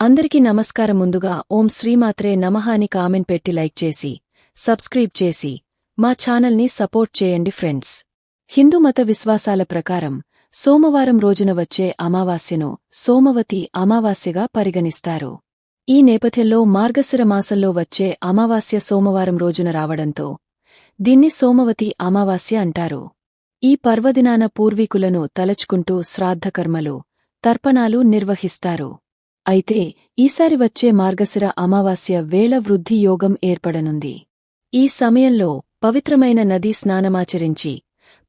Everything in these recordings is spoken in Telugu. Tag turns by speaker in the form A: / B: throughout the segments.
A: అందరికీ నమస్కారం ముందుగా ఓం శ్రీమాత్రే నమహాని కామెంట్ పెట్టి లైక్ చేసి సబ్స్క్రైబ్ చేసి మా ఛానల్ని సపోర్ట్ చేయండి ఫ్రెండ్స్. హిందూ మత విశ్వాసాల ప్రకారం సోమవారం రోజున వచ్చే అమావాస్యను సోమవతి అమావాస్యగా పరిగణిస్తారు. ఈ నేపథ్యంలో మార్గశిర మాసంలో వచ్చే అమావాస్య సోమవారం రోజున రావడంతో దీన్ని సోమవతి అమావాస్య అంటారు. ఈ పర్వదినాన పూర్వీకులను తలచుకుంటూ శ్రాద్ధకర్మలు తర్పణాలు నిర్వహిస్తారు. అయితే ఈసారి వచ్చే మార్గశిర అమావాస్య వేళ వృద్ధి యోగం ఏర్పడనుంది. ఈ సమయంలో పవిత్రమైన నదీ స్నానమాచరించి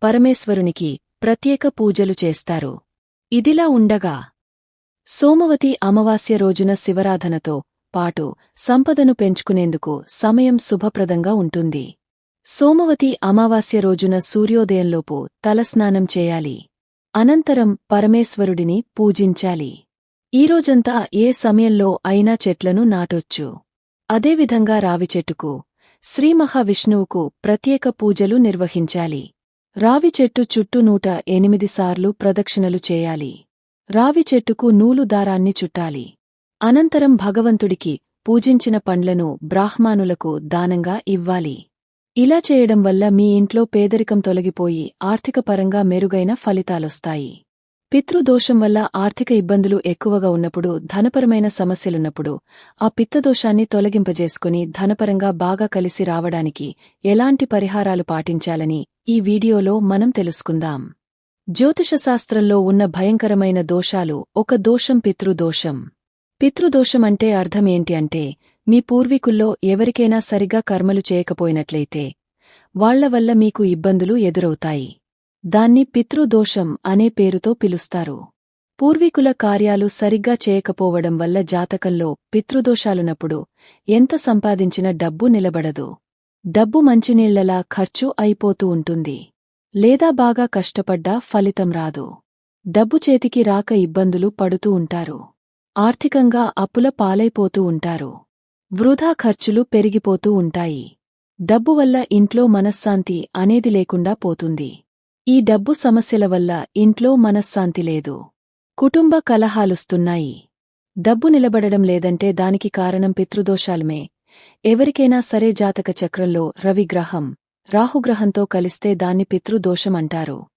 A: పరమేశ్వరునికి ప్రత్యేక పూజలు చేస్తారు. ఇదిలా ఉండగా సోమవతి అమావాస్య రోజున శివరాధనతో పాటు సంపదను పెంచుకునేందుకు సమయం శుభప్రదంగా ఉంటుంది. సోమవతి అమావాస్య రోజున సూర్యోదయంలోపు తలస్నానం చేయాలి. అనంతరం పరమేశ్వరుడిని పూజించాలి. ఈ రోజంతా ఏ సమయంలో అయినా చెట్లను నాటొచ్చు. అదేవిధంగా రావి చెట్టుకు శ్రీ మహావిష్ణువుకు ప్రత్యేక పూజలు నిర్వహించాలి. రావి చెట్టు చుట్టూ నూట ఎనిమిది సార్లు ప్రదక్షిణలు చేయాలి. రావి చెట్టుకు నూలు దారాన్ని చుట్టాలి. అనంతరం భగవంతుడికి పూజించిన పండ్లను బ్రాహ్మానులకు దానంగా ఇవ్వాలి. ఇలా చేయడం వల్ల మీ ఇంట్లో పేదరికం తొలగిపోయి ఆర్థికపరంగా మెరుగైన ఫలితాలొస్తాయి. పితృదోషం వల్ల ఆర్థిక ఇబ్బందులు ఎక్కువగా ఉన్నప్పుడు ధనపరమైన సమస్యలున్నప్పుడు ఆ పిత్తదోషాన్ని తొలగింపజేసుకుని ధనపరంగా బాగా కలిసి రావడానికి ఎలాంటి పరిహారాలు పాటించాలని ఈ వీడియోలో మనం తెలుసుకుందాం. జ్యోతిషశాస్త్రంలో ఉన్న భయంకరమైన దోషాలు ఒక దోషం పితృదోషం. పితృదోషం అంటే అర్థమేంటి అంటే మీ పూర్వీకుల్లో ఎవరికైనా సరిగా కర్మలు చేయకపోయినట్లయితే వాళ్ళ వల్ల మీకు ఇబ్బందులు ఎదురవుతాయి. దాన్ని పితృదోషం అనే పేరుతో పిలుస్తారు. పూర్వీకుల కార్యాలు సరిగ్గా చేయకపోవడం వల్ల జాతకంలో పితృదోషాలున్నప్పుడు ఎంత సంపాదించిన డబ్బు నిలబడదు. డబ్బు మంచినీళ్ళలా ఖర్చు అయిపోతూ ఉంటుంది. లేదా బాగా కష్టపడ్డా ఫలితం రాదు. డబ్బు చేతికి రాక ఇబ్బందులు పడుతూ ఉంటారు. ఆర్థికంగా అప్పుల పాలైపోతూ ఉంటారు. వృధా ఖర్చులు పెరిగిపోతూ ఉంటాయి. డబ్బు వల్ల ఇంట్లో మనశ్శాంతి అనేది లేకుండా పోతుంది. ఈ డబ్బు సమస్యల వల్ల ఇంట్లో మనశ్శాంతి లేదు. కుటుంబ కలహాలుస్తున్నాయి. డబ్బు నిలబడడం లేదంటే దానికి కారణం పితృదోషాలమే. ఎవరికైనా సరే జాతక చక్రంలో రవిగ్రహం రాహుగ్రహంతో కలిస్తే దాన్ని పితృదోషమంటారు.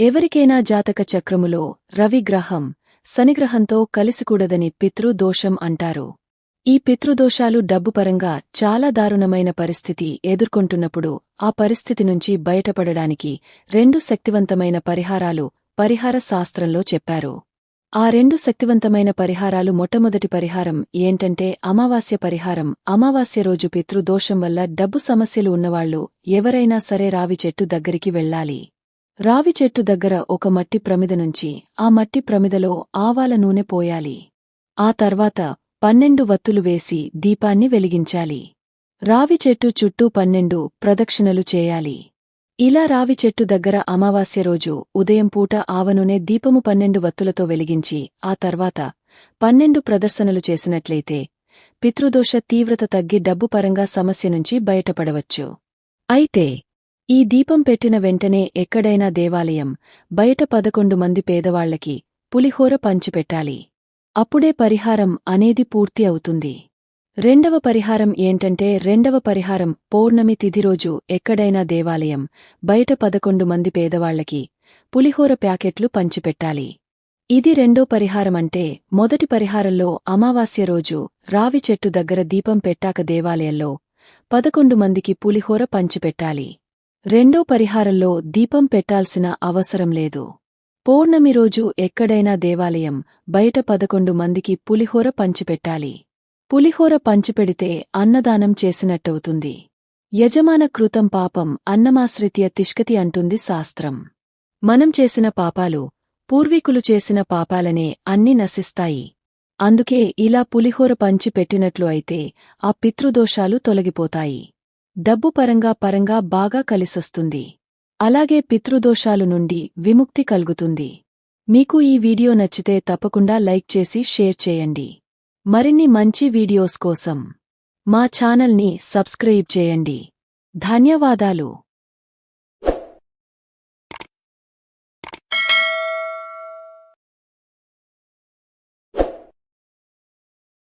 A: ఎవరికైనా జాతక చక్రములో రవిగ్రహం శనిగ్రహంతో కలిసికూడదని పితృదోషం అంటారు. ఈ పితృదోషాలు డబ్బుపరంగా చాలా దారుణమైన పరిస్థితి ఎదుర్కొంటున్నప్పుడు ఆ పరిస్థితి నుంచి బయటపడడానికి రెండు శక్తివంతమైన పరిహారాలు పరిహార శాస్త్రంలో చెప్పారు. ఆ రెండు శక్తివంతమైన పరిహారాలు మొట్టమొదటి పరిహారం ఏంటంటే అమావాస్య పరిహారం. అమావాస్య రోజు పితృదోషం వల్ల డబ్బు సమస్యలు ఉన్నవాళ్ళు ఎవరైనా సరే రావి చెట్టు దగ్గరికి వెళ్ళాలి రావి చెట్టు దగ్గర ఒక మట్టి ప్రమిద నుంచి ఆ మట్టి ప్రమిదలో ఆవాల నూనె పోయాలి. ఆ తర్వాత పన్నెండు వత్తులు వేసి దీపాన్ని వెలిగించాలి. రావి చెట్టు చుట్టూ పన్నెండు ప్రదక్షిణలు చేయాలి. ఇలా రావి చెట్టు దగ్గర అమావాస్య రోజు ఉదయం పూట ఆవనునే దీపము పన్నెండు వత్తులతో వెలిగించి ఆ తర్వాత పన్నెండు ప్రదర్శనలు చేసినట్లయితే పితృదోష తీవ్రత తగ్గి డబ్బు పరంగా సమస్య నుంచి బయటపడవచ్చు. అయితే ఈ దీపం పెట్టిన వెంటనే ఎక్కడైనా దేవాలయం బయట పదకొండు మంది పేదవాళ్ళకి పులిహోర పంచిపెట్టాలి. అప్పుడే పరిహారం అనేది పూర్తి అవుతుంది. రెండవ పరిహారం ఏంటంటే రెండవ పరిహారం పౌర్ణమి తిథిరోజు ఎక్కడైనా దేవాలయం బయట పదకొండు మంది పేదవాళ్ళకి పులిహోర ప్యాకెట్లు పంచిపెట్టాలి. ఇది రెండో పరిహారమంటే మొదటి పరిహారంలో అమావాస్య రోజు రావి చెట్టు దగ్గర దీపం పెట్టాక దేవాలయంలో పదకొండు మందికి పులిహోర పంచిపెట్టాలి. రెండో పరిహారంలో దీపం పెట్టాల్సిన అవసరం లేదు. పౌర్ణమి రోజు ఎక్కడైనా దేవాలయం బయట పదకొండు మందికి పులిహోర పంచిపెట్టాలి. పులిహోర పంచిపెడితే అన్నదానం చేసినట్టవుతుంది. యజమాన కృతం పాపం అన్నమాశ్రిత్య తిష్కతి అంటుంది శాస్త్రం. మనం చేసిన పాపాలు పూర్వీకులు చేసిన పాపాలనే అన్ని నశిస్తాయి. అందుకే ఇలా పులిహోర పంచి పెట్టినట్లు అయితే ఆ పితృదోషాలు తొలగిపోతాయి. డబ్బు పరంగా పరంగా బాగా కలిసొస్తుంది. అలాగే పితృదోషాలు నుండి విముక్తి కలుగుతుంది. మీకు ఈ వీడియో నచ్చితే తప్పకుండా లైక్ చేసి షేర్ చేయండి. మరిన్ని మంచి వీడియోస్ కోసం మా ఛానల్ని సబ్స్క్రైబ్ చేయండి. ధన్యవాదాలు.